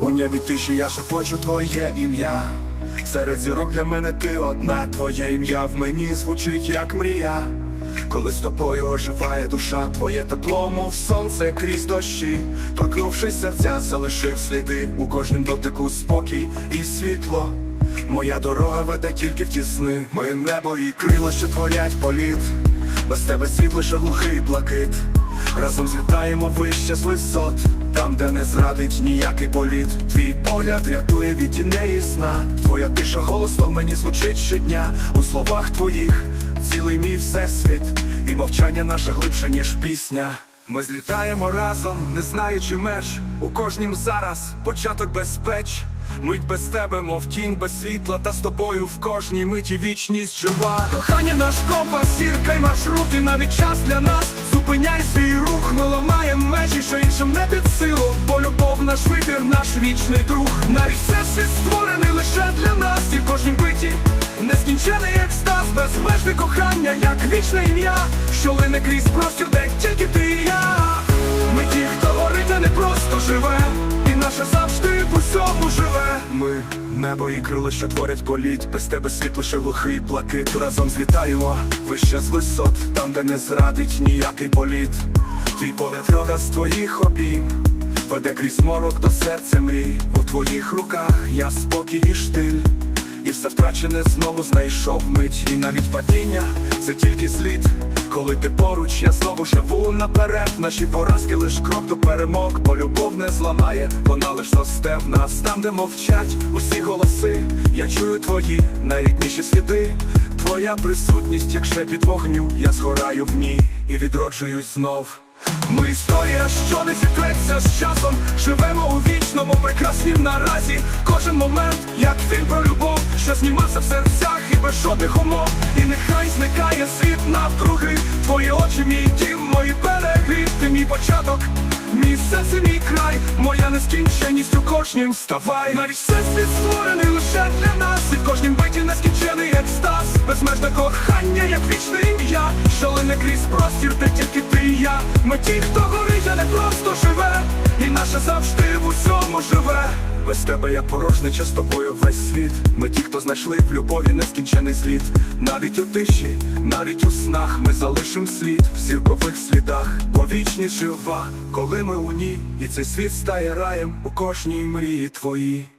У небі тиші я шепочу твоє ім'я. Серед зірок для мене ти одна, твоє ім'я в мені звучить як мрія. Коли з тобою оживає душа, твоє тепло, мов сонце крізь дощі, торкнувшись серця, залишив сліди у кожнім дотику спокій і світло. Моя дорога веде тільки в ті сни, моє небо і крила, що творять політ. Без тебе світ лише глухий блакит. Разом злітаємо вище з висот, там, де не зрадить ніякий політ. Твій погляд рятує від тіней і сна. Твоя тиша голосом мені звучить щодня у словах твоїх, цілий мій всесвіт, і мовчання наше глибше, ніж пісня. Ми злітаємо разом, не знаючи меж, у кожнім зараз початок безпеч. Мить без тебе, мов тінь без світла, та з тобою в кожній миті вічність жива. Кохання наш компас, сірка й маршрут, і навіть час для нас. Зупиняй свій рух, ми ламаємо межі, що іншим не під силу. Бо любов наш вибір, наш вічний друг. Навіть все світ створений лише для нас, і в кожній биті нескінчений екстаз, безмежне кохання, як вічне ім'я, що лине крізь простір, де тільки ти і я. Ми ті, хто горить, а не просто живе, і наше завжди в усьому живе. Ми небо і крила, що творять політ, без тебе світ лише глухий блакит. Разом злітаємо вище з висот, там, де не зрадить ніякий політ. Твій погляд рода з твоїх обійм, веде крізь морок до серця мрій. У твоїх руках я спокій і штиль. І все втрачене знову знайшов мить, і навіть падіння це тільки слід. Коли ти поруч, я знову живу наперед. Наші поразки лиш крок до перемог, бо любов не зламає, вона лиш росте в нас там, де мовчать усі голоси. Я чую твої найрідніші сліди. Твоя присутність, як шепіт вогню, я згораю в ній і відроджуюсь знов. Ми історія, що не зітреться з часом, живемо у вічному прекраснім наразі. Кожен момент, як фільм про любов, що знімався в серцях і без жодних умов. І нехай зникає світ навкруги. Твої очі, мій дім, мої береги, ти мій початок, мій серце, мій край, моя нескінченість у кожнім вставай. Навіть все світ створений лише для нас, і в кожнім биті нескінчений екстаз, безмежне кохання, як вічне ім'я, що лине крізь простір, де тільки ти і я. Ми ті, хто горить, а не просто живе, і наше завжди в усьому живе. Без тебе я порожнича з тобою весь світ. Ми ті, хто знайшли в любові нескінчений слід. Навіть у тиші, навіть у снах ми залишим слід в зіркових слідах, бо вічність жива, коли ми у ній, і цей світ стає раєм у кожній мрії твоїй.